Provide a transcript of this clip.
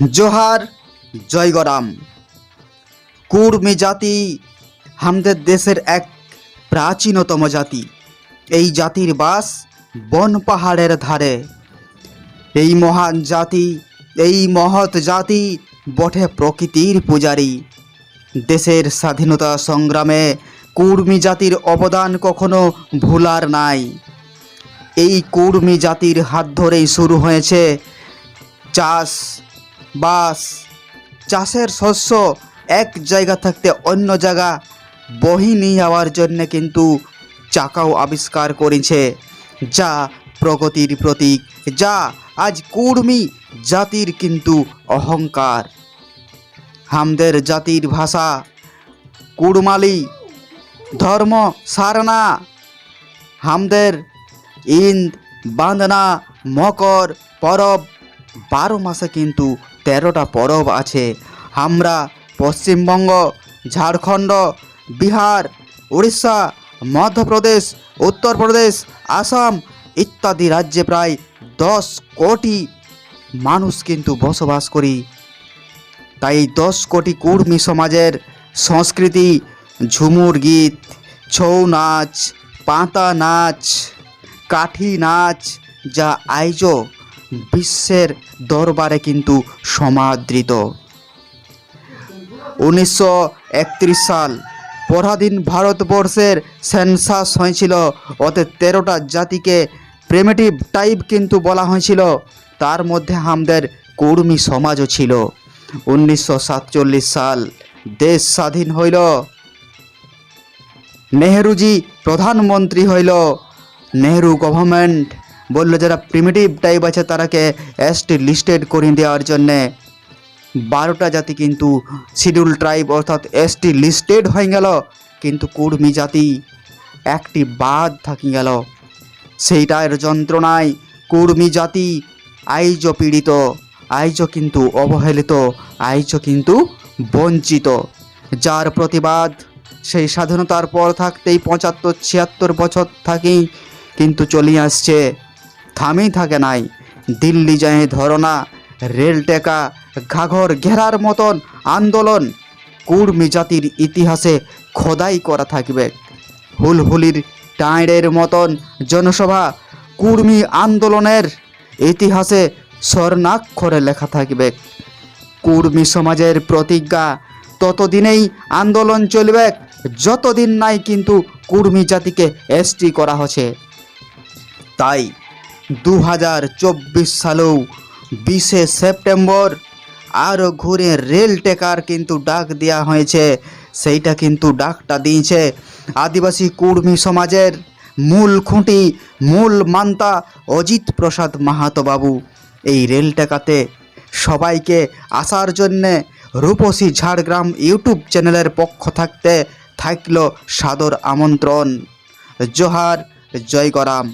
জোহার জয়গরাম। কুর্মি জাতি আমাদের দেশের এক প্রাচীনতম জাতি। এই জাতির বাস বন পাহাড়ের ধারে। এই মহান জাতি, এই মহৎ জাতি বটে প্রকৃতির পূজারী। দেশের স্বাধীনতা সংগ্রামে কুর্মি জাতির অবদান কখনো ভুলার নাই। এই কুর্মি জাতির হাত ধরেই শুরু হয়েছে চাষ বাস, চাষের শস্য এক জায়গা থাকতে অন্য জায়গা বহি নিয়ে যাওয়ার জন্য কিন্তু চাকাও আবিষ্কার করেছে। যা প্রগতির প্রতীক, যা আজ কুর্মি জাতির কিন্তু অহংকার। হামদের জাতির ভাষা, কুড়মালি, ধর্ম সারনা, হামদের ইন্দ, বান্দনা, মকর, পরব বারো মাসে কিন্তু তেরোটা পরব আছে। আমরা পশ্চিমবঙ্গ, ঝাড়খণ্ড, বিহার, উড়িষ্যা, মধ্যপ্রদেশ, উত্তরপ্রদেশ, আসাম ইত্যাদি রাজ্যে প্রায় দশ কোটি মানুষ কিন্তু বসবাস করি। তাই দশ কোটি কুর্মী সমাজের সংস্কৃতি, ঝুমুর গীত, ছৌ নাচ, পাতা নাচ, কাঠি নাচ যা আইজও বিশ্বের দরবারে কিন্তু সমাদৃত। উনিশশো একত্রিশ সাল পরাধীন ভারতবর্ষের সেন্সাস হয়েছিল ওতে তেরোটা জাতিকে প্রেমেটিভ টাইপ কিন্তু বলা হয়েছিল। তার মধ্যে আমাদের কুর্মী সমাজও ছিল। উনিশশো সাতচল্লিশ সাল দেশ স্বাধীন হইল। নেহরুজি প্রধানমন্ত্রী হইল। নেহরু গভর্নমেন্ট বলল যারা প্রিমিটিভ টাইপ আছে তারাকে এসটি লিস্টেড করে দেওয়ার জন্যে বারোটা জাতি কিন্তু শিডিউল ট্রাইব অর্থাৎ এসটি লিস্টেড হয়ে গেল, কিন্তু কুর্মী জাতি একটি বাদ থাকি গেল। সেইটার যন্ত্রণায় কুর্মী জাতি আইজ পীড়িত, আইজ কিন্তু অবহেলিত, আইজ কিন্তু বঞ্চিত। যার প্রতিবাদ সেই স্বাধীনতার পর থাকতেই পঁচাত্তর, ছিয়াত্তর বছর থাকেই কিন্তু চলে আসছে। থামেই থাকে নাই। দিল্লি যায় ধরনা, রেল টেকা, ঘাঘর ঘেরার মতন আন্দোলন। কুর্মী জাতির ইতিহাসে খোদাই করা থাকবে। হুলহুলির টাঁড়ের মতন জনসভা কুর্মী আন্দোলনের ইতিহাসে স্বর্ণাক্ষরে লেখা থাকবে। কুর্মী সমাজের প্রতিজ্ঞা ততদিনেই আন্দোলন চলবে, যতদিন নাই কিন্তু কুর্মী জাতিকে এসটি করা হচ্ছে। তাই দু হাজার চব্বিশ সালেও বিশে সেপ্টেম্বর আরও ঘুরে রেল টেকার কিন্তু ডাক দেওয়া হয়েছে। সেইটা কিন্তু ডাকটা দিয়েছে আদিবাসী কুর্মী সমাজের মূল খুঁটি, মূল মান্তা অজিত প্রসাদ মাহাতো বাবু। এই রেল টেকাতে সবাইকে আসার জন্যে রূপসী ঝাড়গ্রাম ইউটিউব চ্যানেলের পক্ষ থাকতে থাকল সাদর আমন্ত্রণ। জোহার, জয় গরাম।